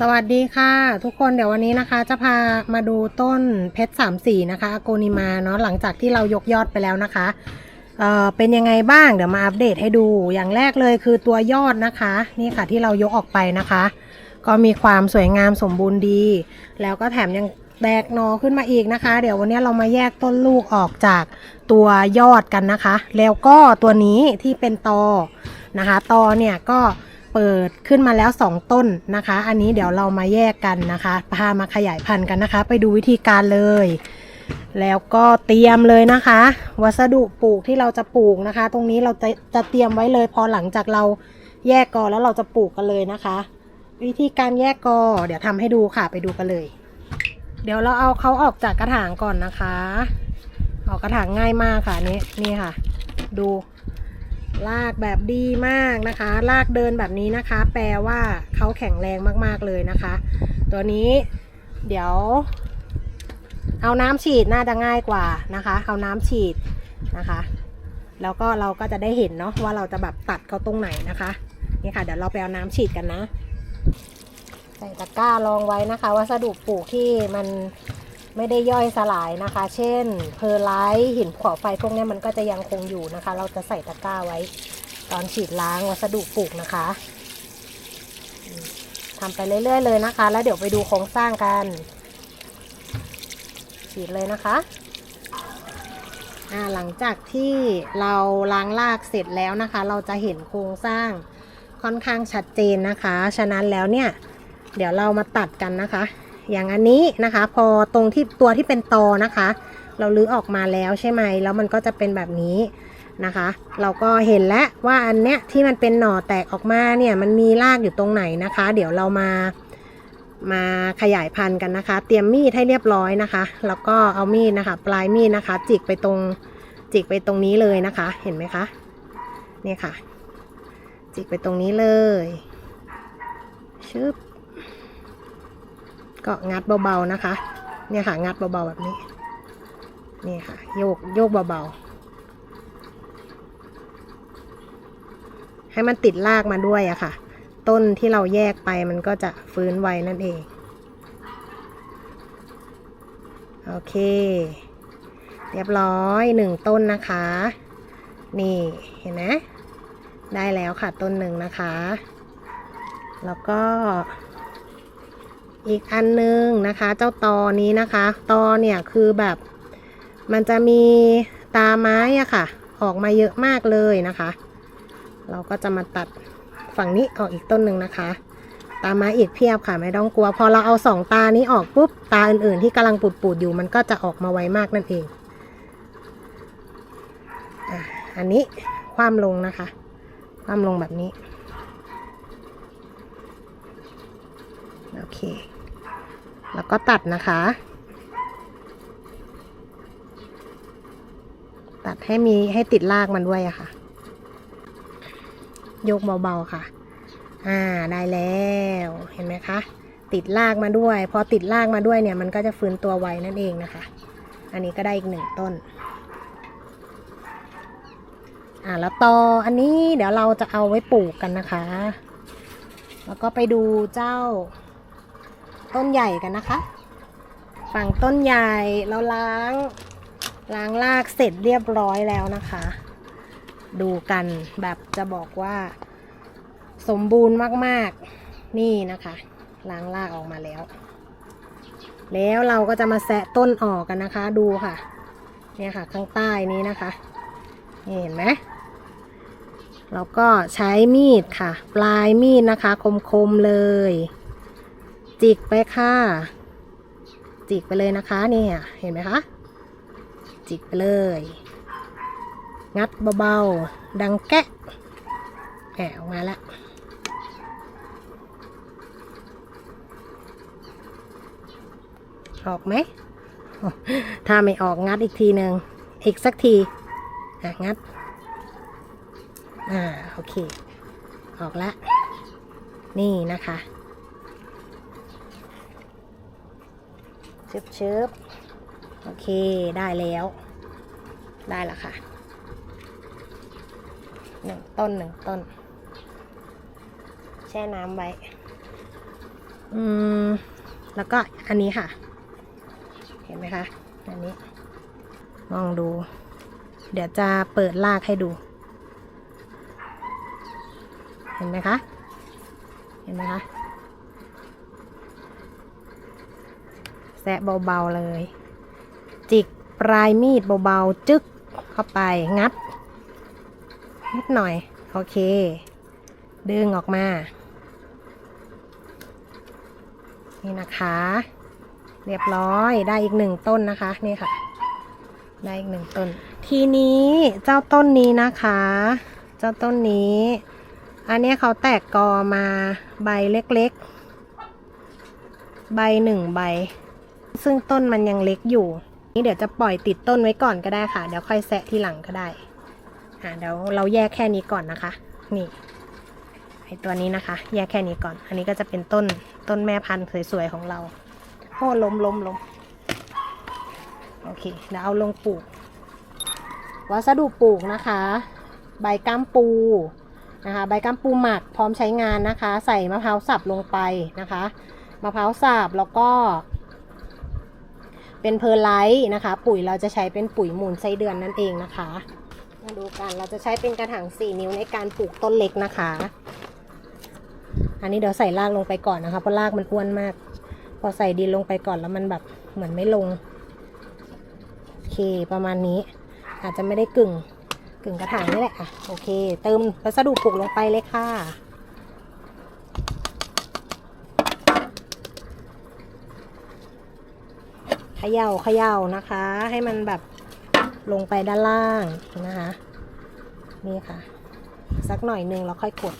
สวัสดีค่ะ ทุกคนเดี๋ยววันนี้นะคะจะพามาดูต้นเพชรสามสีนะคะโกนิมาเนาะหลังจากที่เรายกยอดไปแล้วนะคะเออเป็นยังไงบ้างเดี๋ยวมาอัปเดตให้ดูอย่างแรกเลยคือตัวยอดนะคะ นี่ค่ะที่เรายกออกไปนะคะ ก็มีความสวยงามสมบูรณ์ดี แล้วก็แถมยังแตกหนอขึ้นมาอีกนะคะ เดี๋ยววันนี้เรามาแยกต้นลูกออกจากตัวยอดกันนะคะ แล้วก็ตัวนี้ที่เป็นตอนะคะตอเนี่ยก็ เปิดขึ้นมาแล้ว 2 ต้นนะคะ อันนี้เดี๋ยวเรามาแยกกันนะคะ พามาขยายพันธุ์กันนะคะ ไปดูวิธีการเลย แล้วก็เตรียมเลยนะคะ วัสดุปลูกที่เราจะปลูกนะคะ ตรงนี้เราจะจะเตรียมไว้เลย พอหลังจากเราแยกกอแล้วเราจะปลูกกันเลยนะคะ วิธีการแยกกอเดี๋ยวทำให้ดูค่ะไปดูกันเลย เดี๋ยวเราเอาเขาออกจากกระถางก่อนนะคะ ออกกระถางง่ายมากค่ะนี้นี่ค่ะ ดู ลากแบบดีมากนะคะ ลากเดินแบบนี้นะคะ แปลว่าเขาแข็งแรงมากๆเลยนะคะ ตัวนี้เดี๋ยว เอาน้ำฉีดน่าจะง่ายกว่านะคะ เอาน้ำฉีดนะคะ แล้วก็เราก็จะได้เห็นเนาะว่าเราจะแบบตัดเขาตรงไหนนะคะนี่ค่ะ เดี๋ยวเราไปเอาน้ำฉีดกันนะใส่ตะกร้ารองไว้นะคะ วัสดุปลูกที่มัน ไม่ได้ย่อยสลายนะคะ เช่น เพอร์ไลท์หินขวไฟพวกนี้มันก็จะยังคงอยู่นะคะ เราจะใส่ตะกร้าไว้ ตอนฉีดล้างวัสดุปลูกนะคะทำไปเรื่อย ๆ เลยนะคะ แล้วเดี๋ยวไปดูโครงสร้างกัน ฉีดเลยนะคะหลังจากที่เราล้างรากเสร็จแล้วนะคะ เราจะเห็นโครงสร้างค่อนข้างชัดเจนนะคะ ฉะนั้นแล้วเนี่ย เดี๋ยวเรามาตัดกันนะคะ อย่างอันนี้นะคะ พอตรงที่ตัวที่เป็นตอนะคะ เราลื้อออกมาแล้วใช่ไหมแล้วมันก็จะเป็นแบบนี้นะคะ เราก็เห็นแล้วว่าอันเนี้ยที่มันเป็นหน่อแตกออกมาเนี่ยมันมีรากอยู่ตรงไหนนะคะ เดี๋ยวเรามามาขยายพันธุ์กันนะคะ เตรียมมีดให้เรียบร้อยนะคะ แล้วก็เอามีดนะคะ ปลายมีดนะคะ จิกไปตรงจิกไปตรงนี้เลยนะคะ เห็นไหมคะเนี่ยค่ะ จิกไปตรงนี้เลยชึบ ก็งัดเบาๆนะคะ เนี่ยค่ะงัดเบาๆแบบนี้ นี่ค่ะ โยกโยกเบาๆ ให้มันติดรากมาด้วยอะค่ะ ต้นที่เราแยกไปมันก็จะฟื้นไวนั่นเอง โอเค เรียบร้อยหนึ่งต้นนะคะ นี่เห็นไหมได้แล้วค่ะต้นหนึ่งนะคะ แล้วก็ อีกอันนึงนะคะ เจ้าตอนี้นะคะ ตอเนี่ยคือแบบมันจะมีตาไม้อะค่ะ ออกมาเยอะมากเลยนะคะ เราก็จะมาตัดฝั่งนี้ออกอีกต้นหนึ่งนะคะ ตาไม้อีกเพียบค่ะไม่ต้องกลัว พอเราเอาสองตานี้ออกปุ๊บตาอื่นๆ ที่กำลังปูดๆอยู่มันก็จะออกมาไวมากนั่นเองอันนี้คว่ำลงนะคะ คว่ำลงแบบนี้ โอเค แล้วก็ตัดนะคะ ตัดให้มีให้ติดรากมันด้วยอะค่ะ ยกเบาๆค่ะ อ่าได้แล้วเห็นไหมคะ ติดรากมาด้วย พอติดรากมาด้วยเนี่ยมันก็จะฟื้นตัวไวนั่นเองนะคะ อันนี้ก็ได้อีกหนึ่งต้น อ่าแล้วต่ออันนี้เดี๋ยวเราจะเอาไว้ปลูกกันนะคะ แล้วก็ไปดูเจ้า ต้นใหญ่กันนะคะ ฝั่งต้นใหญ่เราล้าง ล้างรากเสร็จเรียบร้อยแล้วนะคะ ดูกันแบบจะบอกว่า สมบูรณ์มากๆนี่นะคะ ล้างรากออกมาแล้ว แล้วเราก็จะมาแซะต้นออกกันนะคะ ดูค่ะ เนี่ยค่ะ ข้างใต้นี้นะคะนี่เห็นไหมเราก็ใช้มีดค่ะ ปลายมีดนะคะ คมๆเลย จิกไปค่ะ จิกไปเลยนะคะเนี่ยเห็นไหมคะ จิกไปเลย งัดเบาๆ ดังแกะแอบออกมาแล้วออกไหม ถ้าไม่ออกงัดอีกทีหนึ่งอีกสักทีงัด อ่า โอเค ออกแล้วนี่นะคะ ชึบชึบโอเคได้แล้ว ได้แล้วค่ะหนึ่งต้นหนึ่งต้น แช่น้ำไว้ อืม แล้วก็อันนี้ค่ะ เห็นไหมคะ อันนี้ มองดู เดี๋ยวจะเปิดลากให้ดู เห็นไหมคะ เห็นไหมคะ แซะเบาๆเลย จิกปลายมีดเบาๆ จึ๊กเข้าไปงัด นิดหน่อย โอเค ดึงออกมา นี่นะคะ เรียบร้อยได้อีกหนึ่งต้นนะคะนี่ค่ะ ได้อีกหนึ่งต้น ทีนี้เจ้าต้นนี้นะคะ เจ้าต้นนี้ อันนี้เขาแตกกอมาใบเล็กๆ ใบหนึ่งใบ ซึ่งต้นมันยังเล็กอยู่ นี่เดี๋ยวจะปล่อยติดต้นไว้ก่อนก็ได้ค่ะ เดี๋ยวค่อยแซะทีหลังก็ได้อ่าเดี๋ยวเราแยกแค่นี้ก่อนนะคะ นี่ไอตัวนี้นะคะ แยกแค่นี้ก่อน อันนี้ก็จะเป็นต้นต้นแม่พันธุ์สวยๆของเราโอ้ล้มล้มล้มโอเคเดี๋ยวเอาลงปลูก วัสดุปลูกนะคะ ใบก้ามปูนะคะ ใบก้ามปูหมักพร้อมใช้งานนะคะ ใส่มะพร้าวสับลงไปนะคะ มะพร้าวสับแล้วก็ เป็นเพอร์ไลท์นะคะ ปุ๋ยเราจะใช้เป็นปุ๋ยมูลไส้เดือนนั่นเองนะคะมาดูกันเราจะใช้เป็นกระถาง 4 นิ้วในการปลูกต้นเล็กนะคะ อันนี้เดี๋ยวใส่รากลงไปก่อนนะคะเพราะรากมันอ้วนมาก พอใส่ดินลงไปก่อนแล้วมันแบบเหมือนไม่ลงโอเคประมาณนี้ อาจจะไม่ได้กึ่งกึ่งกระถางนี่แหละอะโอเค เติมวัสดุปลูกลงไปเลยค่ะ เข ย่าเขย่านะคะ ให้มันแบบลงไปด้านล่างนะคะ นี่ค่ะ สักหน่อยหนึ่งแล้วค่อยกด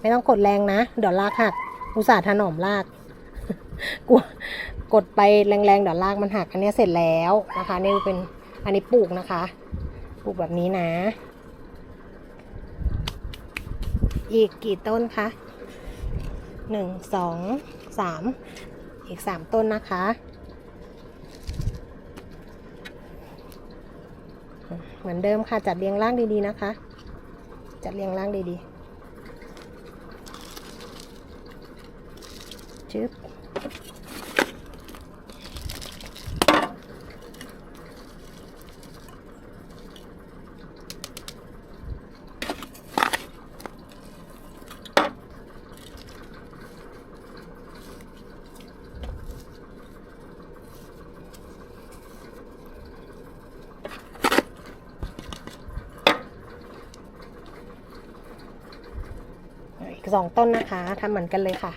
ไม่ต้องกดแรงนะ เดี๋ยวลากหัก อุตส่าห์ถนอมลากกลัวกดไปแรงๆเดี๋ยวลากมันหัก อันนี้เสร็จแล้วนะคะ นี่เป็นอันนี้ปลูกนะคะ ปลูกแบบนี้นะ อีกกี่ต้นคะหนึ่งสองสามอีกสามต้นนะคะ เหมือนเดิมค่ะจัดเรียงร่างดีๆนะคะ จัดเรียงร่างดีๆชึบ อีกสองต้นนะคะทำเหมือนกันเลยค่ะ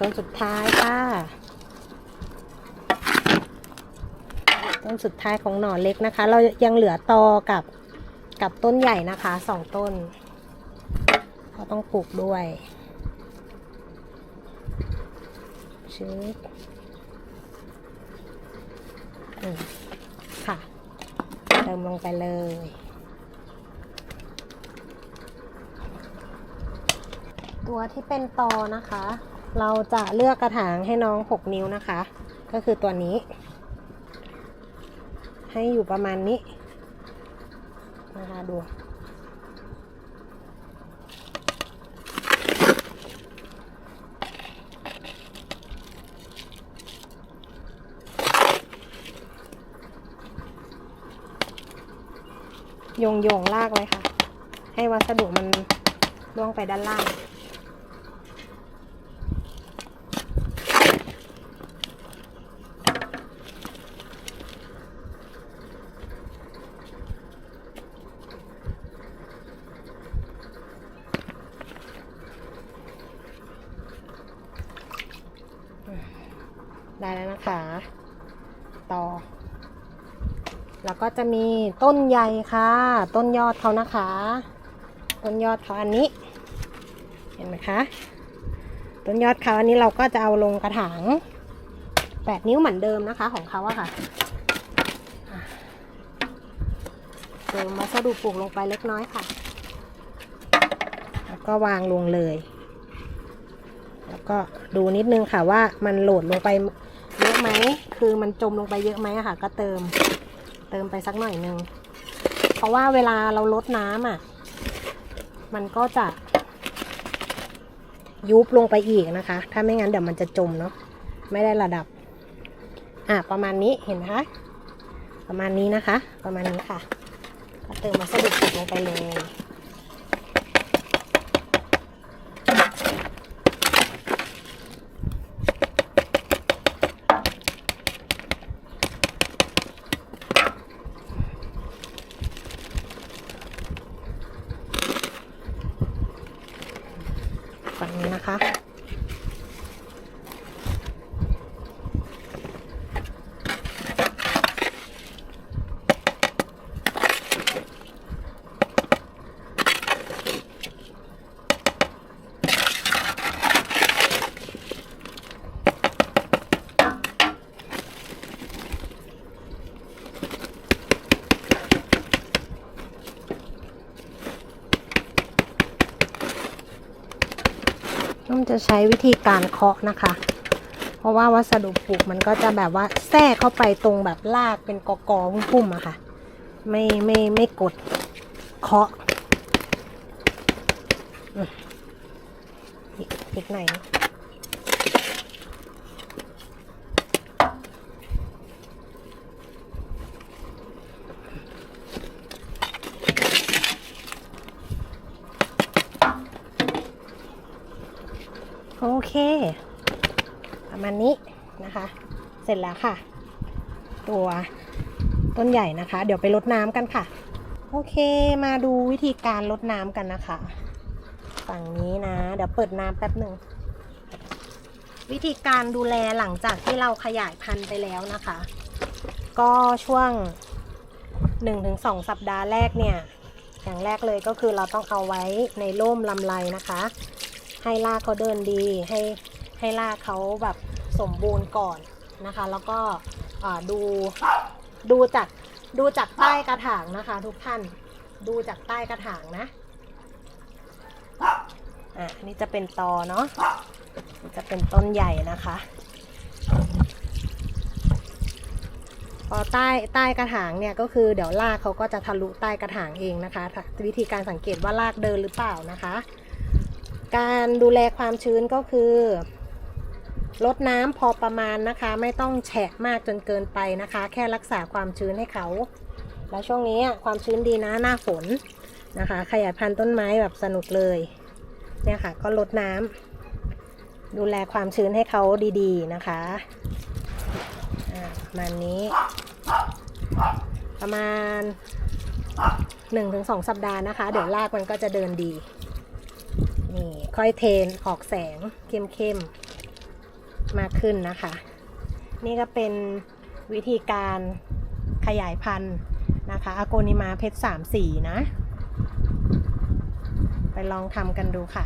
ต้นสุด ท้ายค่ะต้นสุดท้ายของหน่อเล็กนะคะ เรายังเหลือตอกับกับต้นใหญ่นะคะสองต้นเราต้องปลูกด้วยชึบอืมค่ะเติมลงไปเลยตัวที่เป็นตอนะคะ เราจะเลือกกระถางให้น้อง 6 นิ้วนะคะ ก็คือตัวนี้ ให้อยู่ประมาณนี้นะคะดูโยงโยงๆลากเลยค่ะ ให้วัสดุมันล่วงไปด้านล่าง ได้แล้วนะคะ ต่อ แล้ว ก็จะมีต้นใหญ่ค่ะ ต้นยอดเขานะคะ ต้นยอดเขาอันนี้ เห็นไหมคะ ต้นยอดเขาอันนี้เราก็จะเอาลงกระถางแปดนิ้วเหมือนเดิมนะคะของเขาอะค่ะเติมวัสดุปลูกลงไปเล็กน้อยค่ะ แล้วก็วางลงเลย แล้วก็ดูนิดนึงค่ะว่ามันโหลดลงไปเยอะไหม คือมันจมลงไปเยอะไหมอะค่ะ ก็เติม เติมไปสักหน่อยนึง เพราะว่าเวลาเราลดน้ำอะ มันก็จะ ยุบลงไปอีกนะคะ ถ้าไม่งั้นเดี๋ยวมันจะจมเนาะ ไม่ได้ระดับ อะประมาณนี้เห็นไหมคะ ประมาณนี้นะคะ ประมาณนี้ค่ะ ก็เติมวัสดุปลูกลงไปเลย แบบนี้นะคะ ต้ องจะใช้วิธีการเคาะนะคะ เพราะว่าวัสดุปลูกมันก็จะแบบว่าแทรกเข้าไปตรงแบบลากเป็นกอกอๆพุ่มๆอะค่ะ ไม่ไม่ไม่กดเคาะอีกอีกหน่อย เค ประมาณนี้นะคะ เสร็จแล้วค่ะ ตัวต้นใหญ่นะคะ เดี๋ยวไปรดน้ำกันค่ะ โอเคมาดูวิธีการรดน้ำกันนะคะ ฝั่งนี้นะ เดี๋ยวเปิดน้ำแป๊บหนึ่ง วิธีการดูแลหลังจากที่เราขยายพันธุ์ไปแล้วนะคะ ก็ช่วง 1-2 สัปดาห์แรกเนี่ยอย่างแรกเลยก็คือเราต้องเอาไว้ในร่มลำไรนะคะ ให้รากเขาเดินดีให้ให้รากเขาแบบสมบูรณ์ก่อนนะคะ แล้วก็ดูดูจากดูจากใต้กระถางนะคะ ทุกท่านดูจากใต้กระถางนะอะนี่จะเป็นตอเนาะจะเป็นต้นใหญ่นะคะพอใต้ใต้กระถางเนี่ยก็คือเดี๋ยวรากเขาก็จะทะลุใต้กระถางเองนะคะ วิธีการสังเกตว่ารากเดินหรือเปล่านะคะ การดูแลความชื้นก็คือลดน้ำพอประมาณนะคะ ไม่ต้องแฉะมากจนเกินไปนะคะ แค่รักษาความชื้นให้เขา แล้วช่วงนี้ความชื้นดีนะหน้าฝนนะคะ ขยายพันธุ์ต้นไม้แบบสนุกเลย เนี่ยค่ะ ก็ลดน้ำดูแลความชื้นให้เขาดีๆนะคะประมาณนี้ ประมาณ 1-2 สัปดาห์นะคะ เดี๋ยวรากมันก็จะเดินดี นี่ค่อยเทนออกแสงเข้มๆมากขึ้นนะคะ นี่ก็เป็นวิธีการขยายพันธุ์นะคะอโกนิมาเพชรสามสีนะ ไปลองทำกันดูค่ะ